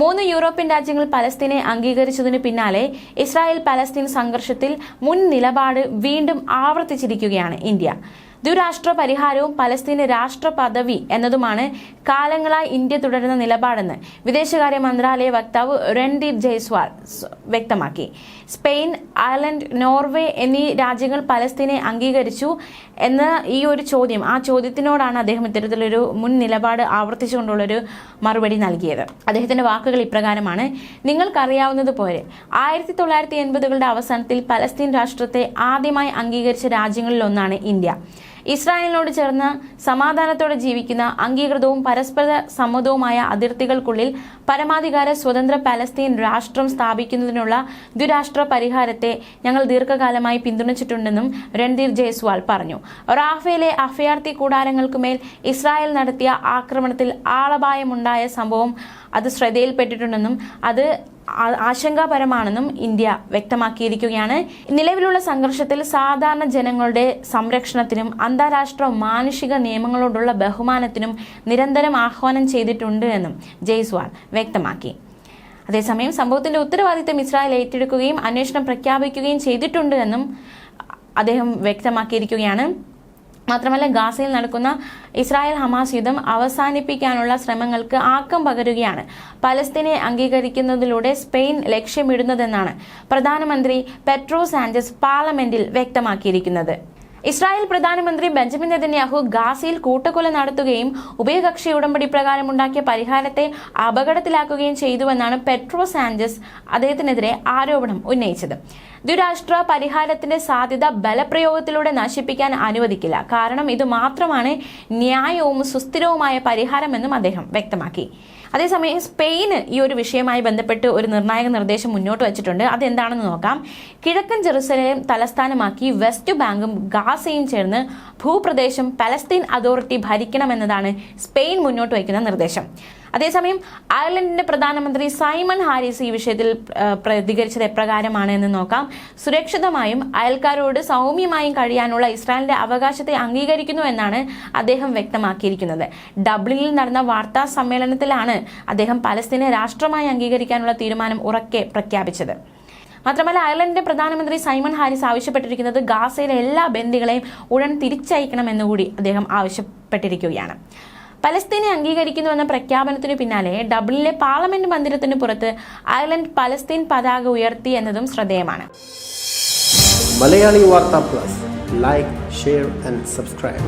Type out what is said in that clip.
മൂന്ന് യൂറോപ്യൻ രാജ്യങ്ങൾ പലസ്തീനെ അംഗീകരിച്ചതിനു പിന്നാലെ ഇസ്രായേൽ പലസ്തീൻ സംഘർഷത്തിൽ മുൻ നിലപാട് വീണ്ടും ആവർത്തിച്ചിരിക്കുകയാണ് ഇന്ത്യ. ദ്വിരാഷ്ട്ര പരിഹാരവും പലസ്തീന് രാഷ്ട്ര പദവി എന്നതുമാണ് കാലങ്ങളായി ഇന്ത്യ തുടരുന്ന നിലപാടെന്ന് വിദേശകാര്യ മന്ത്രാലയ വക്താവ് രൺദീപ് ജയ്സ്വാൾ വ്യക്തമാക്കി. സ്പെയിൻ അയർലൻഡ് നോർവേ എന്നീ രാജ്യങ്ങൾ പലസ്തീനെ അംഗീകരിച്ചു എന്ന ഈ ഒരു ചോദ്യം ആ ചോദ്യത്തിനോടാണ് അദ്ദേഹം ഇത്തരത്തിലൊരു മുൻ നിലപാട് ആവർത്തിച്ചുകൊണ്ടുള്ളൊരു മറുപടി നൽകിയത്. അദ്ദേഹത്തിന്റെ വാക്കുകൾ ഇപ്രകാരമാണ് നിങ്ങൾക്കറിയാവുന്നതുപോലെ ആയിരത്തി തൊള്ളായിരത്തി എൺപതുകളുടെ അവസാനത്തിൽ പലസ്തീൻ രാഷ്ട്രത്തെ ആദ്യമായി അംഗീകരിച്ച രാജ്യങ്ങളിൽ ഒന്നാണ് ഇന്ത്യ. ഇസ്രായേലിനോട് ചേർന്ന് സമാധാനത്തോടെ ജീവിക്കുന്ന അംഗീകൃതവും പരസ്പര സമ്മതവുമായ അതിർത്തികൾക്കുള്ളിൽ പരമാധികാര സ്വതന്ത്ര പലസ്തീൻ രാഷ്ട്രം സ്ഥാപിക്കുന്നതിനുള്ള ദ്വിരാഷ്ട്ര പരിഹാരത്തെ ഞങ്ങൾ ദീർഘകാലമായി പിന്തുണച്ചിട്ടുണ്ടെന്നും രൺദീർ ജയ്സ്വാൾ പറഞ്ഞു. റാഫേലെ അഭയാർത്ഥി കൂടാരങ്ങൾക്കുമേൽ ഇസ്രായേൽ നടത്തിയ ആക്രമണത്തിൽ ആളപായമുണ്ടായ സംഭവം അത് ശ്രദ്ധയിൽപ്പെട്ടിട്ടുണ്ടെന്നും അത് ആശങ്കാപരമാണെന്നും ഇന്ത്യ വ്യക്തമാക്കിയിരിക്കുകയാണ്. നിലവിലുള്ള സംഘർഷത്തിൽ സാധാരണ ജനങ്ങളുടെ സംരക്ഷണത്തിനും അന്താരാഷ്ട്ര മാനുഷിക നിയമങ്ങളോടുള്ള ബഹുമാനത്തിനും നിരന്തരം ആഹ്വാനം ചെയ്തിട്ടുണ്ട് എന്നും ജയ്സ്വാൾ വ്യക്തമാക്കി. അതേസമയം സംഭവത്തിന്റെ ഉത്തരവാദിത്തം ഇസ്രായേൽ ഏറ്റെടുക്കുകയും അന്വേഷണം പ്രഖ്യാപിക്കുകയും ചെയ്തിട്ടുണ്ട് എന്നും അദ്ദേഹം വ്യക്തമാക്കിയിരിക്കുകയാണ്. മാത്രമല്ല ഗാസയിൽ നടക്കുന്ന ഇസ്രായേൽ ഹമാസ് യുദ്ധം അവസാനിപ്പിക്കാനുള്ള ശ്രമങ്ങൾക്ക് ആക്കം പകരുകയാണ്. പലസ്തീനെ അംഗീകരിക്കുന്നതിലൂടെ സ്പെയിൻ ലക്ഷ്യമിടുന്നതെന്നാണ് പ്രധാനമന്ത്രി പെട്രോ സാഞ്ചസ് പാർലമെന്റിൽ വ്യക്തമാക്കിയിരിക്കുന്നത്. ഇസ്രായേൽ പ്രധാനമന്ത്രി ബെഞ്ചമിൻ നെതന്യാഹു ഗാസയിൽ കൂട്ടക്കൊല നടത്തുകയും ഉഭയകക്ഷി ഉടമ്പടി പ്രകാരം ഉണ്ടാക്കിയ പരിഹാരത്തെ അപകടത്തിലാക്കുകയും ചെയ്തുവെന്നാണ് പെട്രോ സാഞ്ചസ് അദ്ദേഹത്തിനെതിരെ ആരോപണം ഉന്നയിച്ചത്. ദ്വിരാഷ്ട്ര പരിഹാരത്തിന്റെ സാധ്യത ബലപ്രയോഗത്തിലൂടെ നശിപ്പിക്കാൻ അനുവദിക്കില്ല. കാരണം ഇത് മാത്രമാണ് ന്യായവും സുസ്ഥിരവുമായ പരിഹാരമെന്നും അദ്ദേഹം വ്യക്തമാക്കി. അതേസമയം സ്പെയിന് ഈ ഒരു വിഷയവുമായി ബന്ധപ്പെട്ട് ഒരു നിർണായക നിർദ്ദേശം മുന്നോട്ട് വച്ചിട്ടുണ്ട്. അതെന്താണെന്ന് നോക്കാം. കിഴക്കൻ ജെറുസലേം തലസ്ഥാനമാക്കി വെസ്റ്റ് ബാങ്കും ഗാസയും ചേർന്ന് ഭൂപ്രദേശം പലസ്തീൻ അതോറിറ്റി ഭരിക്കണമെന്നതാണ് സ്പെയിൻ മുന്നോട്ട് വയ്ക്കുന്ന നിർദ്ദേശം. അതേസമയം അയർലൻഡിന്റെ പ്രധാനമന്ത്രി സൈമൺ ഹാരിസ് ഈ വിഷയത്തിൽ പ്രതികരിച്ചത് എപ്രകാരമാണ് എന്ന് നോക്കാം. സുരക്ഷിതമായും അയൽക്കാരോട് സൗമ്യമായും കഴിയാനുള്ള ഇസ്രായേലിന്റെ അവകാശത്തെ അംഗീകരിക്കുന്നു എന്നാണ് അദ്ദേഹം വ്യക്തമാക്കിയിരിക്കുന്നത്. ഡബ്ലിനിൽ നടന്ന വാർത്താ സമ്മേളനത്തിലാണ് അദ്ദേഹം പലസ്തീനെ രാഷ്ട്രമായി അംഗീകരിക്കാനുള്ള തീരുമാനം ഉറക്കെ പ്രഖ്യാപിച്ചത്. മാത്രമല്ല അയർലൻഡിന്റെ പ്രധാനമന്ത്രി സൈമൺ ഹാരിസ് ആവശ്യപ്പെട്ടിരിക്കുന്നത് ഗാസയിലെ എല്ലാ ബന്ദികളെയും ഉടൻ തിരിച്ചയക്കണമെന്നുകൂടി അദ്ദേഹം ആവശ്യപ്പെട്ടിരിക്കുകയാണ്. പലസ്തീനെ അംഗീകരിക്കുന്നു എന്ന പ്രഖ്യാപനത്തിനു പിന്നാലെ ഡബ്ലിനിലെ പാർലമെന്റ് മന്ദിരത്തിന് പുറത്ത് അയർലൻഡ് പലസ്തീൻ പതാക ഉയർത്തി എന്നതും ശ്രദ്ധേയമാണ്. Malayali Vartha plus. Like share and subscribe